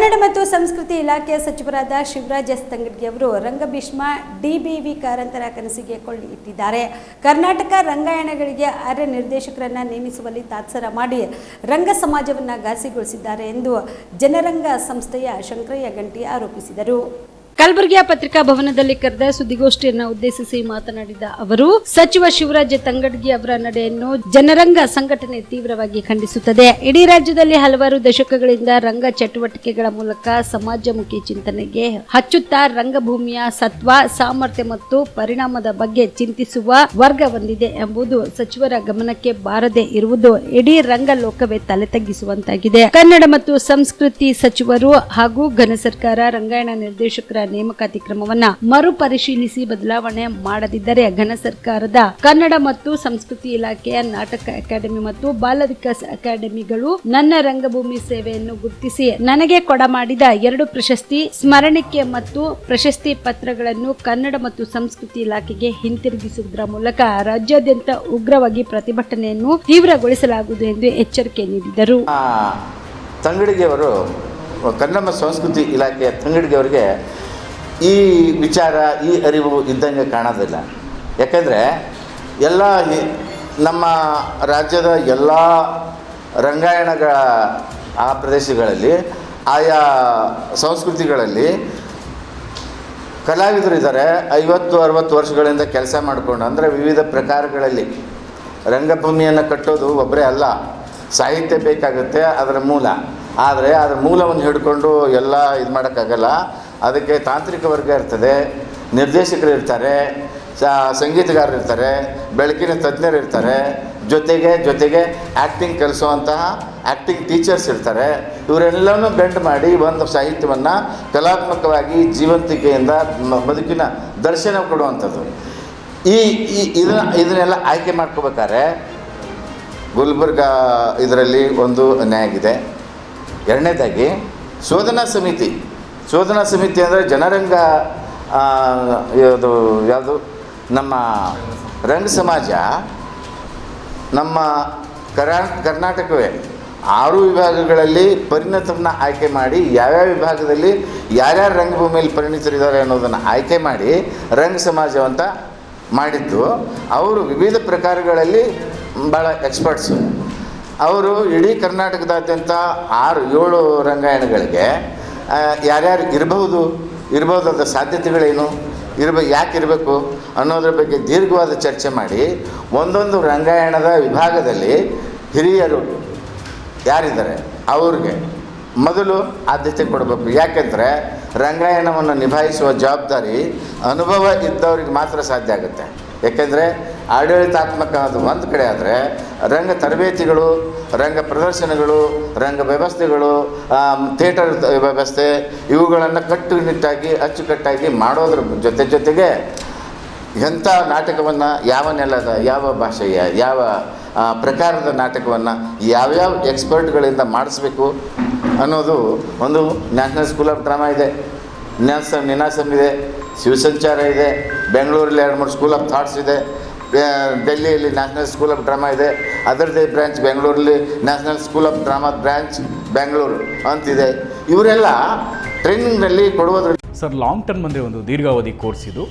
ಕನ್ನಡ ಮತ್ತು ಸಂಸ್ಕೃತಿ ಇಲಾಖೆಯ ಸಚಿವರಾದ ಶಿವರಾಜ್ ಎಸ್ ತಂಗಡ್ಗಿ ಅವರು ರಂಗಭೀಷ್ಮ ಡಿಬಿವಿ ಕಾರಂತರ ಕನಸಿಗೆ ಕೊಳ್ಳಿ ಇಟ್ಟಿದ್ದಾರೆ. ಕರ್ನಾಟಕ ರಂಗಾಯಣಗಳಿಗೆ ಅರೆ ನಿರ್ದೇಶಕರನ್ನ ನೇಮಿಸುವಲ್ಲಿ ತಾತ್ಸರ ಮಾಡಿ ರಂಗ ಸಮಾಜವನ್ನು ಘಾಸಿಗೊಳಿಸಿದ್ದಾರೆ ಎಂದು ಜನರಂಗ ಸಂಸ್ಥೆಯ ಶಂಕರಯ್ಯ ಗಂಟಿ ಆರೋಪಿಸಿದರು. ಕಲಬುರಗಿಯ ಪತ್ರಿಕಾ ಭವನದಲ್ಲಿ ಕರೆದ ಸುದ್ದಿಗೋಷ್ಠಿಯನ್ನು ಉದ್ದೇಶಿಸಿ ಮಾತನಾಡಿದ ಅವರು, ಸಚಿವ ಶಿವರಾಜ್ ತಂಗಡ್ಗಿ ಅವರ ನಡೆಯನ್ನು ಜನರಂಗ ಸಂಘಟನೆ ತೀವ್ರವಾಗಿ ಖಂಡಿಸುತ್ತದೆ. ಇಡೀ ರಾಜ್ಯದಲ್ಲಿ ಹಲವಾರು ದಶಕಗಳಿಂದ ರಂಗ ಚಟುವಟಿಕೆಗಳ ಮೂಲಕ ಸಮಾಜಮುಖಿ ಚಿಂತನೆಗೆ ಹಚ್ಚುತ್ತಾ ರಂಗಭೂಮಿಯ ಸತ್ವ, ಸಾಮರ್ಥ್ಯ ಮತ್ತು ಪರಿಣಾಮದ ಬಗ್ಗೆ ಚಿಂತಿಸುವ ವರ್ಗ ಹೊಂದಿದೆ ಎಂಬುದು ಸಚಿವರ ಗಮನಕ್ಕೆ ಬಾರದೆ ಇರುವುದು ಇಡೀ ರಂಗ ಲೋಕವೇ ತಲೆ ತಗ್ಗಿಸುವಂತಾಗಿದೆ. ಕನ್ನಡ ಮತ್ತು ಸಂಸ್ಕೃತಿ ಸಚಿವರು ಹಾಗೂ ಘನ ಸರ್ಕಾರ, ರಂಗಾಯಣ ನಿರ್ದೇಶಕರ ನೇಮಕಾತಿ ಕ್ರಮವನ್ನ ಮರುಪರಿಶೀಲಿಸಿ ಬದಲಾವಣೆ ಮಾಡದಿದ್ದರೆ ಘನ ಸರ್ಕಾರದ ಕನ್ನಡ ಮತ್ತು ಸಂಸ್ಕೃತಿ ಇಲಾಖೆಯ ನಾಟಕ ಅಕಾಡೆಮಿ ಮತ್ತು ಬಾಲ ವಿಕಾಸ್ ಅಕಾಡೆಮಿಗಳು ನನ್ನ ರಂಗಭೂಮಿ ಸೇವೆಯನ್ನು ಗುರುತಿಸಿ ನನಗೆ ಕೊಡಮಾಡಿದ ಎರಡು ಪ್ರಶಸ್ತಿ ಸ್ಮರಣಿಕೆ ಮತ್ತು ಪ್ರಶಸ್ತಿ ಪತ್ರಗಳನ್ನು ಕನ್ನಡ ಮತ್ತು ಸಂಸ್ಕೃತಿ ಇಲಾಖೆಗೆ ಹಿಂತಿರುಗಿಸುವುದರ ಮೂಲಕ ರಾಜ್ಯಾದ್ಯಂತ ಉಗ್ರವಾಗಿ ಪ್ರತಿಭಟನೆಯನ್ನು ತೀವ್ರಗೊಳಿಸಲಾಗುವುದು ಎಂದು ಎಚ್ಚರಿಕೆ ನೀಡಿದರು. ತಂಗಡಿಗೆಯವರು ಕನ್ನಡ ಸಂಸ್ಕೃತಿ ಇಲಾಖೆಯ ತಂಗಡಿಗೆಯವರಿಗೆ ಈ ವಿಚಾರ, ಈ ಅರಿವು ಇದ್ದಂಗೆ ಕಾಣೋದಿಲ್ಲ. ಯಾಕೆಂದರೆ ಎಲ್ಲ ನಮ್ಮ ರಾಜ್ಯದ ಎಲ್ಲ ರಂಗಾಯಣಗಳ ಆ ಪ್ರದೇಶಗಳಲ್ಲಿ, ಆಯಾ ಸಂಸ್ಕೃತಿಗಳಲ್ಲಿ ಕಲಾವಿದರಿದ್ದಾರೆ ಐವತ್ತು, ಅರವತ್ತು ವರ್ಷಗಳಿಂದ ಕೆಲಸ ಮಾಡಿಕೊಂಡು, ಅಂದರೆ ವಿವಿಧ ಪ್ರಕಾರಗಳಲ್ಲಿ. ರಂಗಭೂಮಿಯನ್ನು ಕಟ್ಟೋದು ಒಬ್ಬರೇ ಅಲ್ಲ. ಸಾಹಿತ್ಯ ಬೇಕಾಗುತ್ತೆ, ಅದರ ಮೂಲ. ಆದರೆ ಅದರ ಮೂಲವನ್ನು ಹಿಡ್ಕೊಂಡು ಎಲ್ಲ ಇದು ಮಾಡೋಕ್ಕಾಗಲ್ಲ. ಅದಕ್ಕೆ ತಾಂತ್ರಿಕ ವರ್ಗ ಇರ್ತದೆ, ನಿರ್ದೇಶಕರು ಇರ್ತಾರೆ ಸಂಗೀತಗಾರರು ಇರ್ತಾರೆ, ಬೆಳಕಿನ ತಜ್ಞರು ಇರ್ತಾರೆ, ಜೊತೆಗೆ ಜೊತೆಗೆ ಆ್ಯಕ್ಟಿಂಗ್ ಕಲಿಸುವಂತಹ ಆ್ಯಕ್ಟಿಂಗ್ ಟೀಚರ್ಸ್ ಇರ್ತಾರೆ. ಇವರೆಲ್ಲನೂ ಬೆಂಡ್ ಮಾಡಿ ಒಂದು ಸಾಹಿತ್ಯವನ್ನು ಕಲಾತ್ಮಕವಾಗಿ ಜೀವಂತಿಕೆಯಿಂದ ಬದುಕಿನ ದರ್ಶನ ಕೊಡುವಂಥದ್ದು. ಈ ಈ, ಇದನ್ನ, ಇದನ್ನೆಲ್ಲ ಆಯ್ಕೆ ಮಾಡ್ಕೋಬೇಕಾದ್ರೆ ಗುಲ್ಬರ್ಗ ಇದರಲ್ಲಿ ಒಂದು ನ್ಯಾಯ ಆಗಿದೆ. ಎರಡನೇದಾಗಿ, ಶೋಧನಾ ಸಮಿತಿ. ಶೋಧನಾ ಸಮಿತಿ ಅಂದರೆ ಜನರಂಗ ಇದು ಯಾವುದು ನಮ್ಮ ರಂಗ ಸಮಾಜ, ನಮ್ಮ ಕರಾ ಕರ್ನಾಟಕವೇ. ಆರು ವಿಭಾಗಗಳಲ್ಲಿ ಪರಿಣತರನ್ನ ಆಯ್ಕೆ ಮಾಡಿ ಯಾವ್ಯಾವ ವಿಭಾಗದಲ್ಲಿ ಯಾರ್ಯಾರು ರಂಗಭೂಮಿಯಲ್ಲಿ ಪರಿಣಿತರಿದ್ದಾರೆ ಅನ್ನೋದನ್ನು ಆಯ್ಕೆ ಮಾಡಿ ರಂಗ ಸಮಾಜ ಅಂತ ಮಾಡಿದ್ದು. ಅವರು ವಿವಿಧ ಪ್ರಕಾರಗಳಲ್ಲಿ ಭಾಳ ಎಕ್ಸ್ಪರ್ಟ್ಸು ಅವರು ಇಡೀ ಕರ್ನಾಟಕದಾದ್ಯಂತ ಆರು, ಏಳು ರಂಗಾಯಣಗಳಿಗೆ ಯಾರ್ಯಾರು ಇರಬಹುದು ಇರಬಹುದಾದ ಸಾಧ್ಯತೆಗಳೇನು, ಇರ್ಬ, ಯಾಕೆ ಇರಬೇಕು ಅನ್ನೋದ್ರ ಬಗ್ಗೆ ದೀರ್ಘವಾದ ಚರ್ಚೆ ಮಾಡಿ, ಒಂದೊಂದು ರಂಗಾಯಣದ ವಿಭಾಗದಲ್ಲಿ ಹಿರಿಯರು ಯಾರಿದ್ದಾರೆ, ಅವ್ರಿಗೆ ಮೊದಲು ಆದ್ಯತೆ ಕೊಡಬೇಕು. ಯಾಕೆಂದರೆ ರಂಗಾಯಣವನ್ನು ನಿಭಾಯಿಸುವ ಜವಾಬ್ದಾರಿ ಅನುಭವ ಇದ್ದವ್ರಿಗೆ ಮಾತ್ರ ಸಾಧ್ಯ ಆಗುತ್ತೆ. ಯಾಕೆಂದರೆ ಆಡಳಿತಾತ್ಮಕ ಅದು ಒಂದು ಕಡೆ ಆದರೆ ರಂಗ ತರಬೇತಿಗಳು, ರಂಗ ಪ್ರದರ್ಶನಗಳು, ರಂಗ ವ್ಯವಸ್ಥೆಗಳು ಥಿಯೇಟರ್ ವ್ಯವಸ್ಥೆ ಇವುಗಳನ್ನು ಕಟ್ಟುನಿಟ್ಟಾಗಿ, ಅಚ್ಚುಕಟ್ಟಾಗಿ ಮಾಡೋದ್ರ ಜೊತೆ ಜೊತೆಗೆ ಎಂಥ ನಾಟಕವನ್ನು ಯಾವ ನೆಲದ, ಯಾವ ಭಾಷೆಯ, ಯಾವ ಪ್ರಕಾರದ ನಾಟಕವನ್ನು ಯಾವ್ಯಾವ ಎಕ್ಸ್ಪರ್ಟ್ಗಳಿಂದ ಮಾಡಿಸ್ಬೇಕು ಅನ್ನೋದು ಒಂದು ನ್ಯಾಷನಲ್ ಸ್ಕೂಲ್ ಆಫ್ ಡ್ರಾಮಾ ಇದೆ. ನ್ಯಾಸಮ್ ನಿನಾಸಮ್ ಇದೆ. ಶಿವಸಂಚಾರ ಇದೆ, ಬೆಂಗಳೂರಲ್ಲಿ ಎರಡು ಮೂರು ಸ್ಕೂಲ್ ಆಫ್ ಥಾಟ್ಸ್ ಇದೆ ಡೆಲ್ಲಿಯಲ್ಲಿ ನ್ಯಾಷನಲ್ ಸ್ಕೂಲ್ ಆಫ್ ಡ್ರಾಮಾ ಇದೆ ಅದರದೇ ಬ್ರ್ಯಾಂಚ್ ಬೆಂಗಳೂರಲ್ಲಿ national school of drama branch Bengaluru ಅಂತಿದೆ. ಇವರೆಲ್ಲ ಟ್ರೈನಿಂಗ್ನಲ್ಲಿ ಕೊಡುವುದ್ರ ಸರ್ ಲಾಂಗ್ ಟರ್ಮ್ ಅಂದರೆ ಒಂದು ದೀರ್ಘಾವಧಿ ಕೋರ್ಸ್ ಇದು.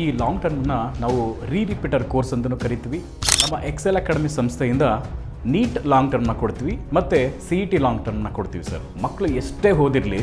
ಈ ಲಾಂಗ್ ಟರ್ಮ್ನ ನಾವು ರೀ ರಿಪೀಟರ್ ಕೋರ್ಸ್ ಅಂತಲೂ ಕರಿತೀವಿ. ನಮ್ಮ ಎಕ್ಸೆಲ್ ಅಕಾಡೆಮಿ ಸಂಸ್ಥೆಯಿಂದ ನೀಟ್ ಲಾಂಗ್ ಟರ್ಮ್ನ ಕೊಡ್ತೀವಿ, ಮತ್ತು ಸಿ ಇ ಟಿ ಲಾಂಗ್ ಟರ್ಮ್ನ ಕೊಡ್ತೀವಿ ಸರ್ ಮಕ್ಕಳು ಎಷ್ಟೇ ಓದಿರಲಿ